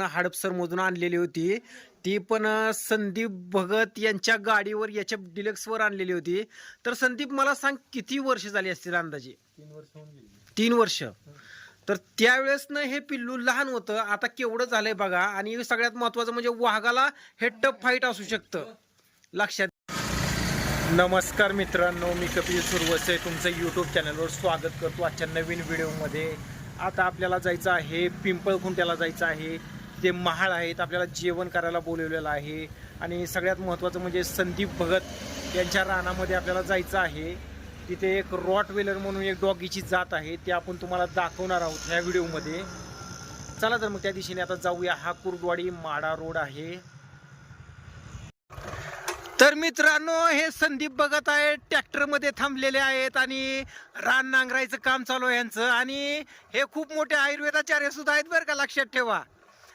हडपसर मधून आणलेली होती. ती पण संदीप भगत यांच्या गाडीवर याच्या डिलक्सवर आणलेली होती. तर संदीप मला सांग किती वर्ष झाली असतील अंदाजे? तीन वर्ष होऊन गेली. तीन वर्ष. तर त्यावेळेस ना हे पिल्लू लहान होतं. आता केवढं झालंय बघा. आणि सगळ्यात महत्वाचं म्हणजे वाघाला हे टफ फाईट असू शकतं. लक्षात नमस्कार मित्रांनो मी कपिल सुरवसे. तुमचं यूट्यूब चॅनलवर स्वागत करतो आजच्या नवीन व्हिडिओमध्ये आता आपल्याला जायचं आहे पिंपळखुंट्याला जायचं आहे. ते महाळ आहेत आपल्याला जेवण करायला बोलवलेलं आहे. आणि सगळ्यात महत्त्वाचं म्हणजे संदीप भगत यांच्या रानामध्ये आपल्याला जायचं आहे. तिथे एक रॉट वेलर म्हणून एक डॉगीची जात आहे ते आपण तुम्हाला दाखवणार आहोत ह्या व्हिडिओमध्ये. चला तर मग त्या दिशेने आता जाऊया. हा कुर्डवाडी माडा रोड आहे. तर मित्रांनो हे संदीप बघत आहे ट्रॅक्टरमध्ये थांबलेले आहेत आणि रान नांगरायचं काम चालू आहे यांचं. आणि हे खूप मोठे आयुर्वेदाचार्य सुद्धा आहेत बरं का लक्षात ठेवा.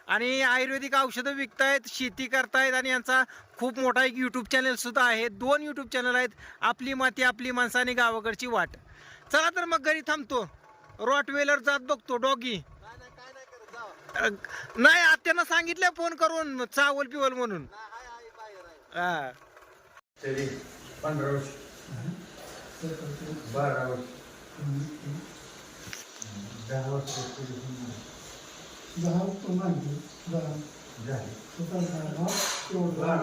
आणि आयुर्वेदिक औषधं विकतायत शेती करतायत आणि यांचा खूप मोठा एक यूट्यूब चॅनलसुद्धा आहे. दोन यूट्यूब चॅनल आहेत आपली माती आपली माणसं आणि गावाकडची वाट. चला तर मग घरी थांबतो. रॉटवेलर जात बघतो डॉगी नाही आत्यानं सांगितलं फोन करून चावल पिवल म्हणून. हा. पंधरा वर्ष. बारा वर्ष. दहा वर्ष. दहा दहा दहा तेवढं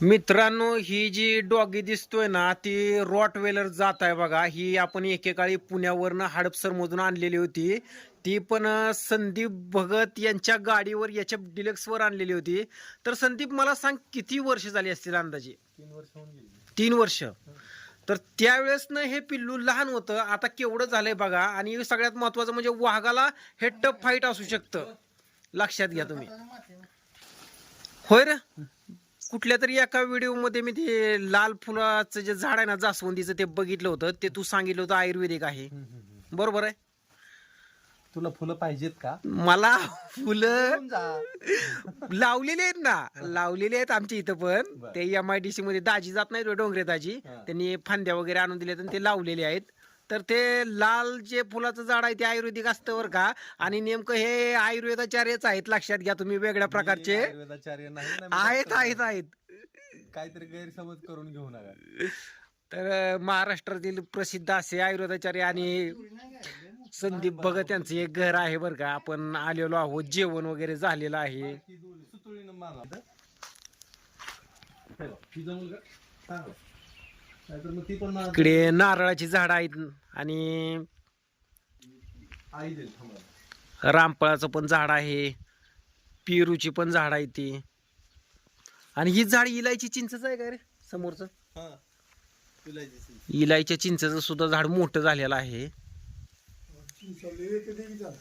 मित्रांनो ही जी डॉगी दिसतोय ना ती रॉट वेलर जात आहे बघा. ही आपण एकेकाळी पुण्यावरनं हडपसर मधून आणलेली होती. ती पण संदीप भगत यांच्या गाडीवर याच्या डिलक्सवर आणलेली होती. तर संदीप मला सांग किती वर्ष झाली असतील अंदाजे? तीन वर्ष होऊन गेली. तीन वर्ष. तर त्यावेळेस ना हे पिल्लू लहान होतं. आता केवढं झालंय बघा. आणि सगळ्यात महत्वाचं म्हणजे वाघाला हे टफ फाईट असू शकतं. लक्षात घ्या तुम्ही. होय रे? कुठल्या तरी एका व्हिडिओमध्ये मी ते लाल फुलाचं जे झाड आहे ना जास्वंदीचं ते बघितलं होतं. ते तू सांगितलं होतं आयुर्वेदिक आहे. बरोबर आहे? तुला फुलं पाहिजेत का? मला फुलं लावलेले आहेत ना. लावलेले आहेत आमच्या इथं पण. ते एम आय डी सी मध्ये दाजी जात नाहीत डोंगरे दाजी. त्यांनी फांद्या वगैरे आणून दिले आणि ते लावलेले आहेत. तर ते लाल जे फुलाचं झाड आहे ते आयुर्वेदिक असतं बरं का. आणि नेमकं हे आयुर्वेदाचार्यच आहेत. लक्षात घ्या तुम्ही वेगळ्या प्रकारचे. आयुर्वेदाचार्य नाही आहेत आहेत आहे. आहेत काहीतरी गैरसमज करून घेऊ नका. तर महाराष्ट्रातील प्रसिद्ध असे आयुर्वेदाचार्य आणि संदीप भगत यांचं एक घर आहे बरं का. आपण आलेलो आहोत. जेवण वगैरे झालेलं आहे. सुतुळीनं मागा जमल का चांगलं नाहीतर मग ती पण मला इकडे नारळाची झाड आहेत आणि आई देईल थांबा रामफळाचं पण झाड आहे. पेरूची पण झाड आहे ती. आणि ही झाड इलायची चिंचच आहे का रे? समोरचं? हा. तुला दिसेल इलायच्या चिंचेचं सुद्धा झाड मोठं झालेलं आहे.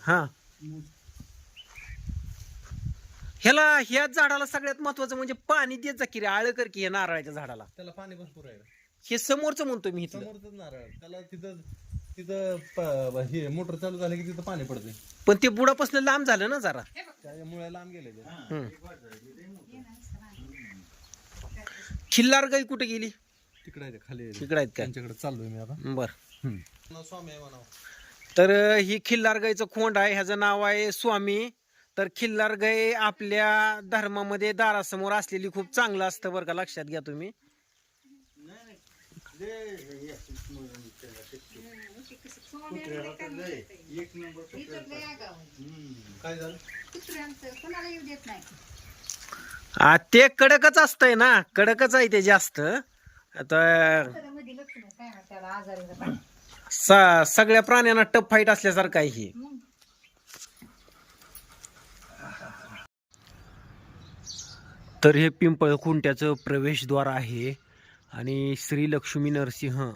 हा. ह्याला ह्या झाडाला सगळ्यात महत्वाचं म्हणजे पाणी देत जा की रे आळ कर की या नारळाच्या झाडाला. त्याला पाणी भरपूर आहे हे समोरचं म्हणतो मी इथलं. समोरच नारळ त्याला तिथं तिथं प- हे मोटर चालू झालं की तिथं पाणी पडते पण ते बुडापासून लांब झालं ना जरा. त्यामुळे लांब गेले ते. खिल्लार गाई कुठे गेली? तिकडे आहे ते खाली तिकडे आहेत काय? त्यांच्याकडे चाललोय मी आता. बर. स्वामी आहे म्हणावं. तर ही खिल्लारगाईचं खोंड आहे ह्याचं नाव आहे स्वामी. तर खिल्लार गाय आपल्या धर्मामध्ये दारासमोर असलेली खूप चांगलं असतं बरं का लक्षात घ्या तुम्ही. ते कडकच असतंय ना कडकच आहे ते जास्त. आता स- सगळ्या प्राण्यांना टप फाईट असल्यासारखं आहे हे. तर हे पिंपळ खुंट्याचं प्रवेशद्वार आहे आणि श्री लक्ष्मी नरसिंह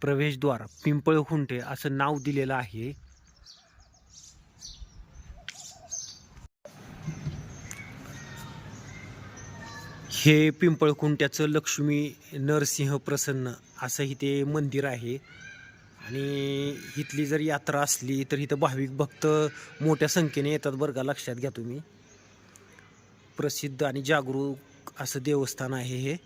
प्रवेशद्वार पिंपळ खुंटे असं नाव दिलेलं आहे. हे पिंपळखुंट्याचं लक्ष्मी नरसिंह प्रसन्न असंही ते मंदिर आहे. आणि इथली जर यात्रा असली तर इथं भाविक भक्त मोठ्या संख्येने येतात बरं का लक्षात घ्या तुम्ही. प्रसिद्ध आणि जागरूक असं देवस्थान आहे हे.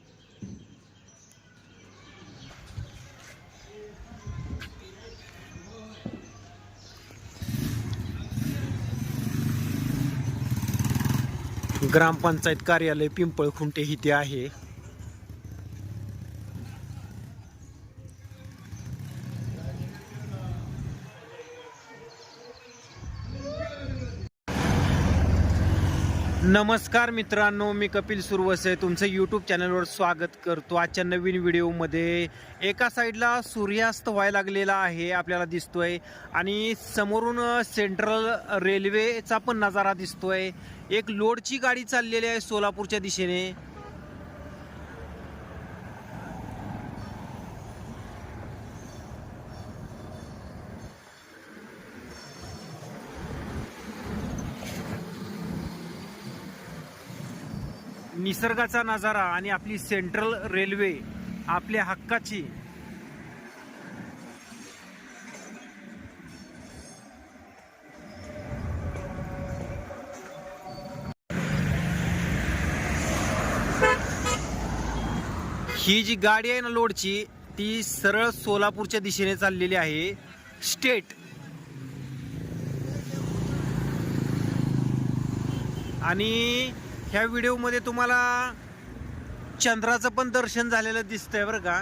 ग्रामपंचायत कार्यालय पिंपळखुंटे इथे आहे. नमस्कार मित्रांनो मी कपिल सुरवसे तुमचं यूट्यूब चॅनलवर स्वागत करतो. आजच्या नवीन व्हिडिओमध्ये एका साईडला सूर्यास्त व्हायला लागलेला आहे आपल्याला दिसतोय. आणि समोरून सेंट्रल रेल्वेचा पण नजारा दिसतोय. एक लोडची गाडी चाललेली आहे सोलापूरच्या दिशेने. निसर्गाचा नजारा आणि आपली सेंट्रल रेल्वे आपल्या हक्काची. ही जी गाडी आहे ना लोडची ती सरळ सोलापूरच्या दिशेने चाललेली आहे. स्टेट आणि ह्या व्हिडिओमध्ये तुम्हाला चंद्राचं पण दर्शन झालेलं दिसतंय बरं का.